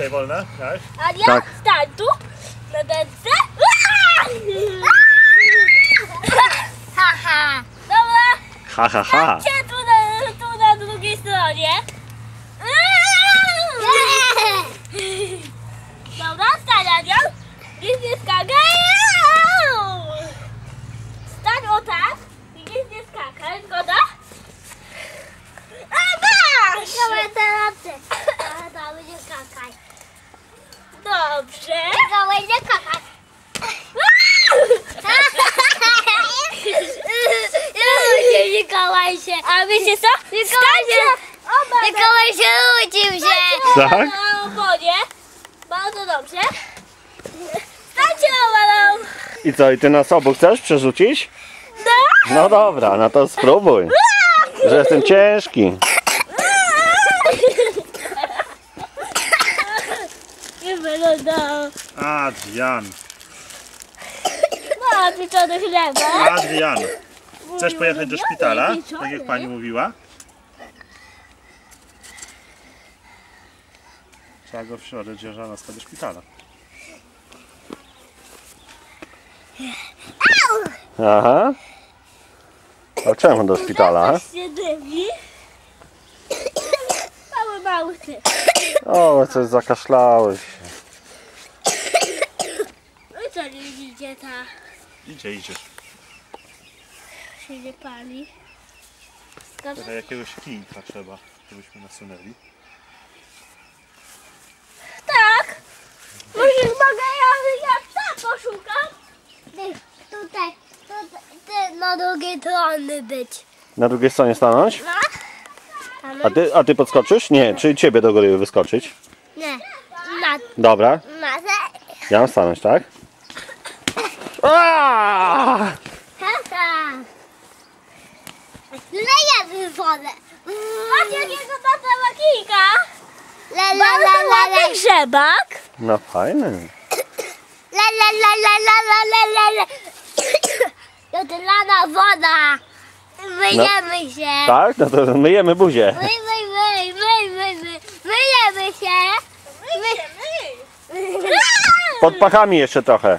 dzisiaj wolne, tak? A ja Tak. stań tu, na dęce. Haha. Dobra, Ha, ha, ha. cię tu na, tu na drugiej stronie. Dobra, stań Ania. Nic nie skakaj. Stań o tak. I nic nie skakaj, zgoda? A masz! Dobra, teraz ty. A, Dobra, nie skakaj. Dobrze. Dobra, nie skakaj. Nie, nie kołaj się. A wiecie co? Stańcie oba Mikołaj się uczył się. Tak? na. Bardzo dobrze. Stańcie oba na I co, i ty nas obu chcesz przerzucić? No. No dobra, no to spróbuj. Że jestem ciężki. Nie wygląda. Adrian. Ma pieczony chleba. Adrian. Chcesz pojechać do szpitala? Tak jak pani mówiła? Trzeba go w środę dzierżanowska do szpitala. Aha. A czemu do szpitala? Mały, mały ty. O, coś zakaszlałeś. się. No co nie widzicie, ta Idzie, idzie. Się nie pali. Tutaj jakiegoś kijka trzeba, żebyśmy nasunęli. Tak. Może mogę ja, ja psa poszukam? Tutaj, tutaj, na drugiej stronie być. Na drugiej stronie stanąć? No. A ty, a ty podskoczysz? Nie, czy ciebie do góry wyskoczyć? Nie, na, Dobra, ja mam stanąć, tak? Aaaa! Haha. Lejemy wodę. Patrz jakiego tata ma kijka. La la la la la. grzebak. No fajny. La la la la la la la la la. Jodelana woda. Myjemy się. Tak? No to myjemy buzię. Myj, myj, myj, myj, myj, myj. Myjemy się. My... Pod pachami jeszcze trochę.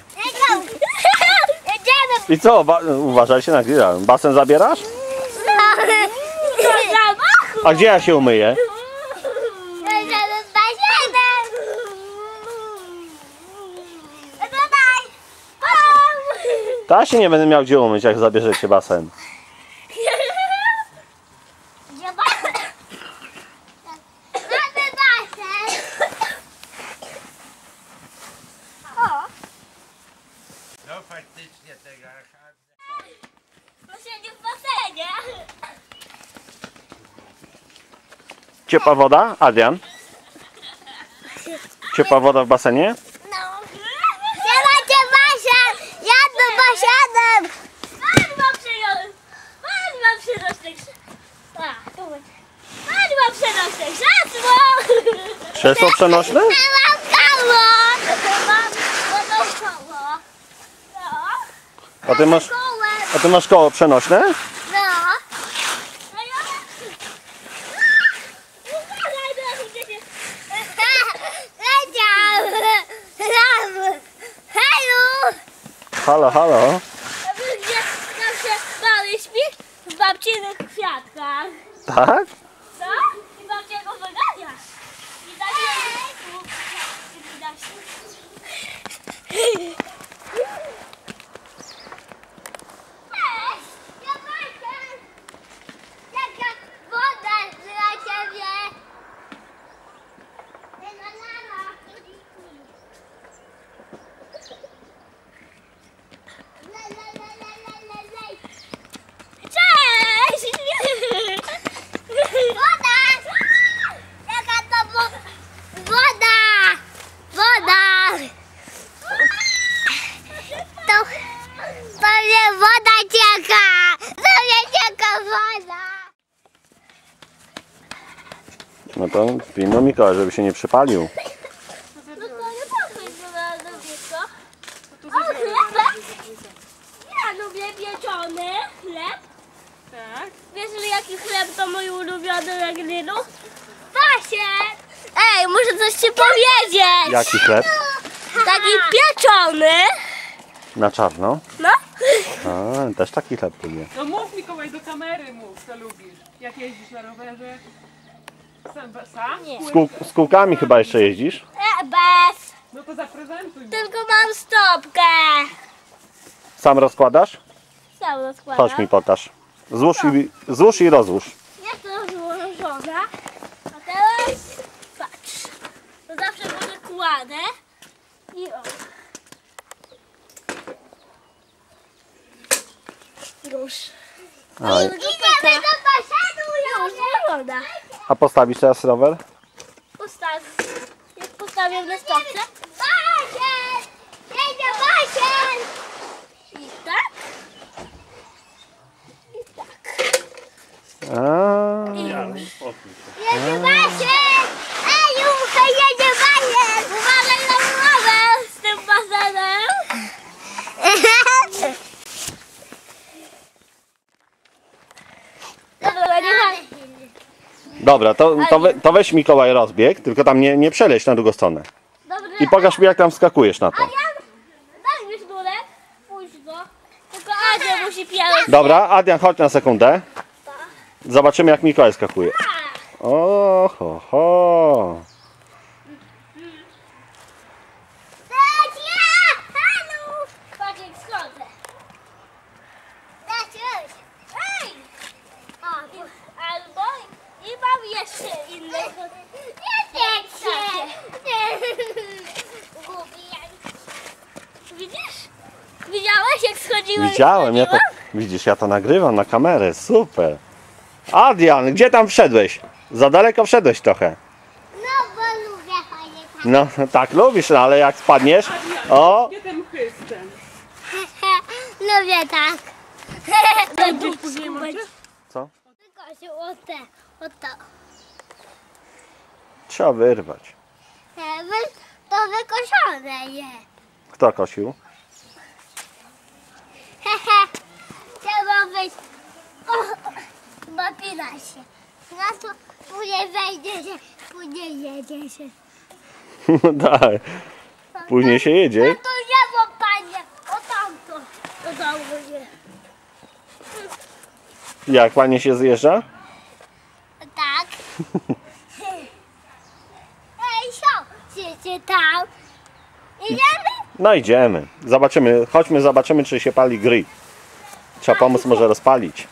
Jedziemy. I co? Ba- uważajcie na grilla. Basen zabierasz? A gdzie ja się umyję? Ja się nie będę miał gdzie umyć, jak zabierzecie basen. Gdzie basen? Mamy basen. O. No faktycznie tego. Posiedzi w basenie. Ciepła woda? Adrian? Ciepła woda w basenie? No. Trzymajcie basen! Jadłem basenem! Pan ma przyjął! Pan ma przyrośnik! Pan ma przyrośnik krzesło! Krzesło przenośne? A ty masz, a ty masz koło przenośne? Halo, halo. Gdzie tam się mały śpi? W babcinych kwiatkach. Tak? Co? I babcia go wygania. I daje tu. Widać. Cześć. Ja basen. Jaka woda dla ciebie. Na, na, na. La, la, la, la, la, la, la. Cześć! Woda! Jaka to wo- woda! Woda! To, to nie woda cieka! To nie cieka woda! No to pilno Mikołaj, żeby się nie przypalił. No to nie patrzeć na nazwisko. O, chlebek! Ja lubię pieczony chleb. Tak. Wiesz, że jaki chleb to mój ulubiony na grillu? Pasiek! Ej, muszę coś ci powiedzieć. Jaki chleb? Taki pieczony. Na czarno. No. A, też taki chleb lubię. No mów Mikołaj do kamery mów, co lubisz. Jak jeździsz na rowerze? Sam? sam? Nie. Z, kół, z kółkami chyba jeszcze jeździsz? E, bez. No to zaprezentuj. Tylko mam stopkę. Sam rozkładasz? Sam rozkładam. Chodź mi pokaż. Złóż i, złóż i rozłóż. Jest to złożona. A teraz patrz. To zawsze będę kładę. I o. Już. A, Idziemy do basenu już. Złożona. A postawisz teraz rower? Postaw. Jak postawię na stopce. Basen! Jedzie basen! I tak. I tak. A, I już. Jedzie basen! Ej, Jucha, jedzie basen! Uważaj na głowę z tym basenem. Dobra, nie ma. Dobra, to, to, we, to weź Mikołaj rozbieg, tylko tam nie, nie przeleć na drugą stronę. Dobrze. I pokaż mi jak tam skakujesz na to. Ja daj mi sznurek. Puść go. Tylko Adzia musi pierwszy. Dobra, Adrian, chodź na sekundę. Zobaczymy jak Mikołaj skakuje. O, ho, ho. Dacia! Halo! Patrz jak schodzę. Dacia! Ej! O, i, albo i mam jeszcze innego. Nie się! Widzisz? Widziałeś jak schodziłem? Widziałem, ja to, widzisz, ja to nagrywam na kamerę, super. Adrian, gdzie tam wszedłeś? Za daleko wszedłeś trochę. No bo lubię fajnie No, tak lubisz, no, ale jak spadniesz, o, chystem? Lubię tak. Później co? Tylko się o te, o to. Trzeba wyrwać. Wy- To wykoszone jest. Kto kosił? Hehe. Trzeba wyjść. O, napina się. No to później wejdzie się, później jedzie się. tak. Później się No jedzie. to nie mam panie, o tamto. O tamto nie. Jak panie się zjeżdża? Tak. Ej, sio, siedźcie tam. Idziemy? No idziemy. Zobaczymy, chodźmy, zobaczymy czy się pali grill. Trzeba pomóc może rozpalić.